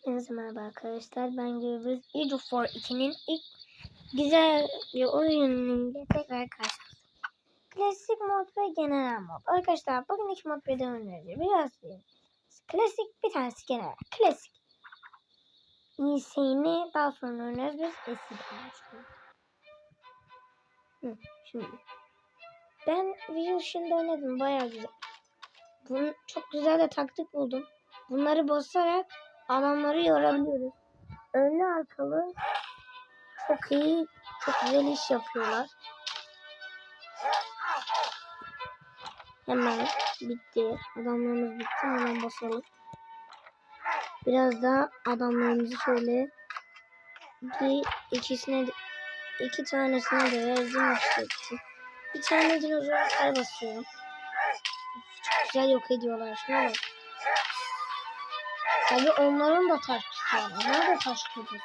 Hepinize merhaba arkadaşlar. Ben Gürbüz. Age of War 2'nin ilk güzel bir oyunuyla tekrar karşınızdayım. Klasik mod ve genel mod. Arkadaşlar bugün iki mod birden oynayacağız. Biraz değil. Klasik bir tanesi genel. Klasik. İyisini daha sonra oynarız. Biz başlıyoruz. Hı, Şimdi. Ben Vision'da oynadım. Bayağı güzel. Bunun çok güzel de taktik buldum. Bunları basarak adamları yorabiliyoruz. Önlü arkalı çok iyi, çok güzel iş yapıyorlar. Hemen bitti. Adamlarımız bitti. Hemen basalım. Biraz daha adamlarımızı şöyle iki, ikisine iki tanesine de verdim yükseltti. Bir tane dinozor basıyorum. Çok güzel yok ediyorlar. Şuna bak. Tabii onların da taşçısı var. Onlar da taş kılıcı.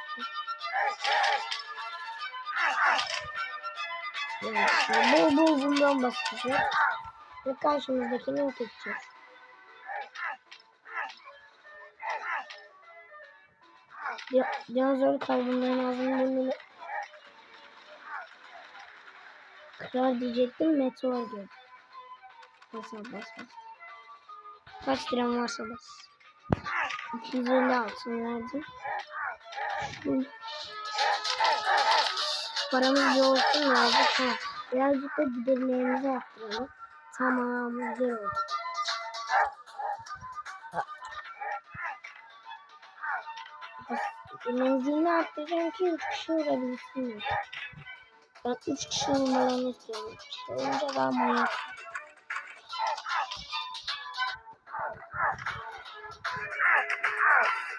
Evet, bol bol bundan basacağız. Ve karşımızdakini yok edeceğiz. Dinozor kaybından ağzını burnunu kırar diyecektim meteor gördüm. Bas bas bas. Kaç liram varsa bas. 250 altın verdim. Hı. Paramız olsun verdik. Ha. Birazcık da giderlerimizi arttıralım. Tamam güzel oldu. Menzilini arttıracağım ki 3 kişi olabilsin. Ben 3 kişi olmalarını istiyorum. 3 kişi olunca daha manyak.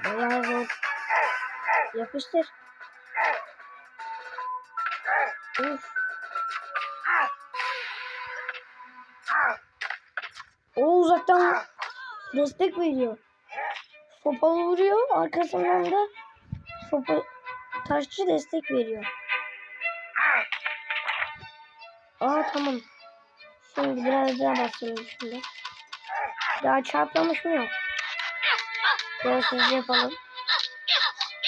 Bayağı zor. Yapıştır. Uf. O uzaktan destek veriyor. Sopalı vuruyor. Arkasından da sopa taşçı destek veriyor. Aa tamam. Şimdi biraz daha basalım şimdi. Daha çarpmamış mı yok? Biraz hızlı yapalım.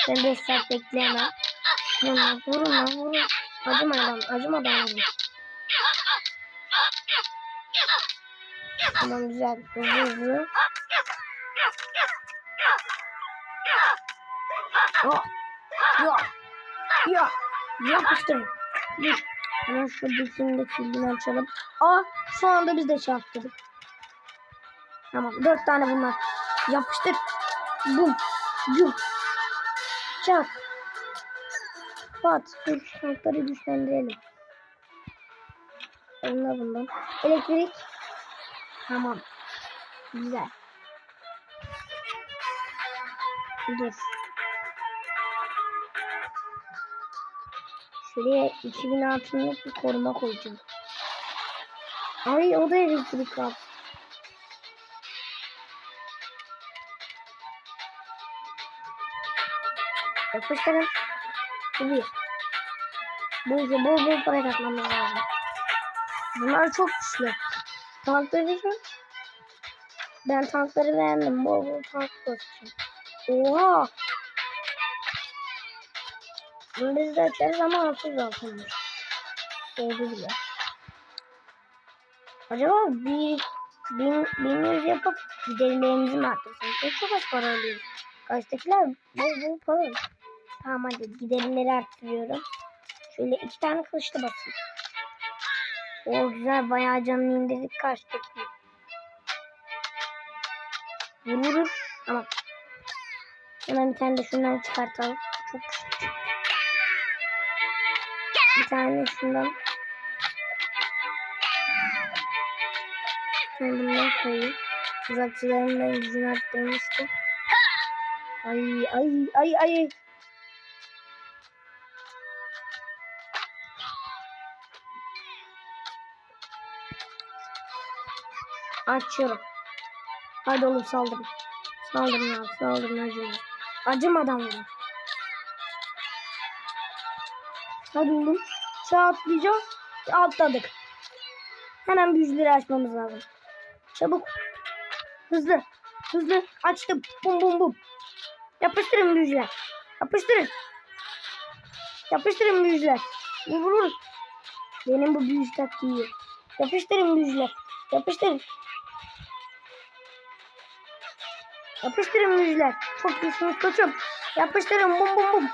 Ben 5 saat bekleyemem. Vurun vurun lan vurun. Acımadan acımadan vurun. Tamam güzel. Hızlı hızlı. Oh. Ya. Ya. Yapıştırın. Dur. Hemen şuradakini de kilidini açalım. Aa şu anda biz de çarptırdık. Tamam dört tane bunlar. Yapıştır. Bum. Cum. Çak. Pat. Dur şartları güçlendirelim. Onlar bundan. Elektrik. Tamam. Güzel. Dur. Şuraya 2000 altınlık bir koruma koyacağım. Ay o da elektrik kap. Yapıştırın. Bu bir. Bu iki. Bol bol para katmamız lazım. Bunlar çok güçlü. Tankları için ben tankları beğendim. Bol bol tank basacağım. Oha! Bunu biz de açarız ama 600 altınmış. Oldu bile. Acaba bir bin, bin yüz yapıp giderlerimizi mi arttırsın? Çok çok az para alıyoruz. Karşıdakiler bol bol para alıyor. Tamam hadi giderimleri arttırıyorum. Şöyle iki tane kılıçlı basayım. O güzel bayağı canını indirdik karşıdakini. Vur vur vur. Tamam. Hemen bir tane de şundan çıkartalım. Çok güzel. Bir tane şundan. Tane bundan koyayım. Uzakçıların da gücünü arttırmıştım. Ay ay ay ay. Açıyorum. Hadi oğlum saldırın. Saldırın ya saldırın acıma. Acımadan vurun. Hadi oğlum. Şu atlayacağım. Atladık. Hemen büyücüleri açmamız lazım. Çabuk. Hızlı. Hızlı. Açtım. Bum bum bum. Yapıştırın büyücüler. Yapıştırın. Yapıştırın büyücüler. Vur vur vur. Benim bu büyücü taktiği. Yapıştırın büyücüler. Yapıştırın. Yapıştırın büyücüler. Çok iyisiniz koçum. Yapıştırın bum bum bum.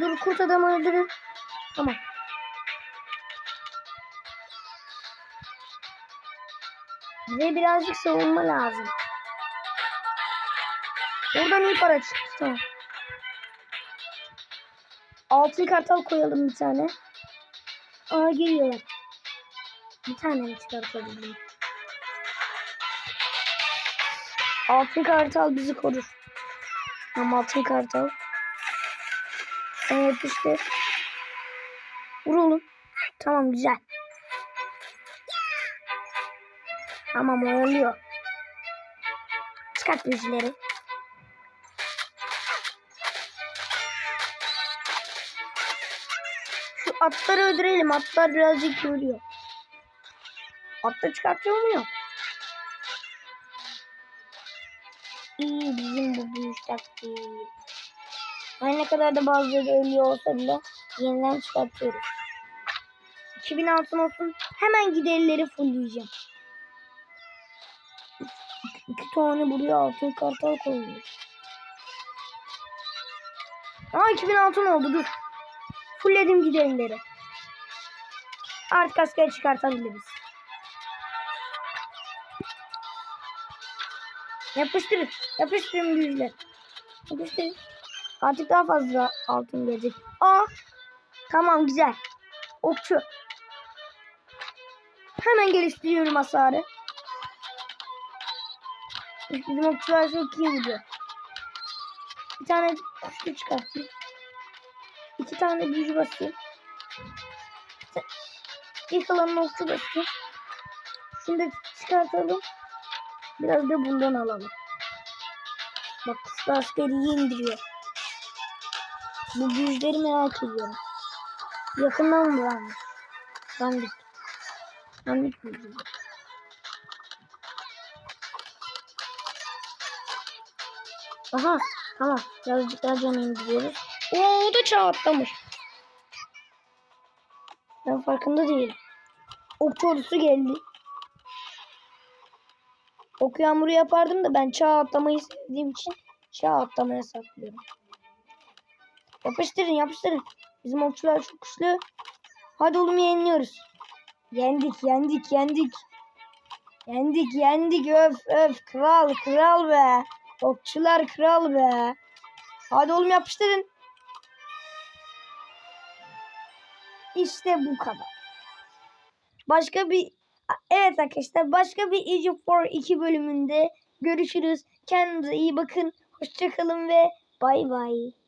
Dur kurt adamı öldürün. Tamam. Bize birazcık savunma lazım. Oradan iyi para çıktı. Tamam. Altın kartal koyalım bir tane. Aa geliyorlar. Bir tane mi çıkartabildim? Altın kartal bizi korur. Ama altın kartal. Sen yapıştır. Vur oğlum. Tamam güzel. Tamam oyalıyor. Çıkart büyücüleri. Şu atları öldürelim. Atlar birazcık yoruyor. Mu yok? İyi bizim bu büyük taktiği. Her ne kadar da bazıları ölüyor olsa bile yeniden çıkartıyoruz. 2000 altın olsun. Hemen giderleri fullleyeceğim. İki tane buraya altın kartal koymuş. Aa 2000 altın oldu dur. Fullledim giderimleri. Artık asker çıkartabiliriz. Yapıştırın. Yapıştırın büyücüler. Yapıştırın. Artık daha fazla altın gelecek. Aa. Tamam güzel. Okçu. Hemen geliştiriyorum hasarı. Bizim okçular çok iyi vuruyor. Bir tane kuşlu çıkartayım. İki tane büyücü basayım. İlk alanın okçu basayım. Şunu da çıkartalım. Biraz da bundan alalım. Bak kuşlu askeri iyi indiriyor. Bu büyücüleri merak ediyorum. Yakından mı varmış? Dandik. Dandik büyücü. Aha tamam. Birazcık daha canı indiriyoruz. Oo o da çağ atlamış. Ben farkında değilim. Okçu ordusu geldi. Ok yağmuru yapardım da ben çağ atlamayı sevdiğim için çağ atlamaya saklıyorum. Yapıştırın yapıştırın. Bizim okçular çok güçlü. Hadi oğlum yeniliyoruz. Yendik yendik yendik. Yendik yendik öf öf kral kral be. Okçular kral be. Hadi oğlum yapıştırın. İşte bu kadar. Başka bir evet arkadaşlar başka bir of War 2 bölümünde görüşürüz. Kendinize iyi bakın. Hoşçakalın ve bay bay.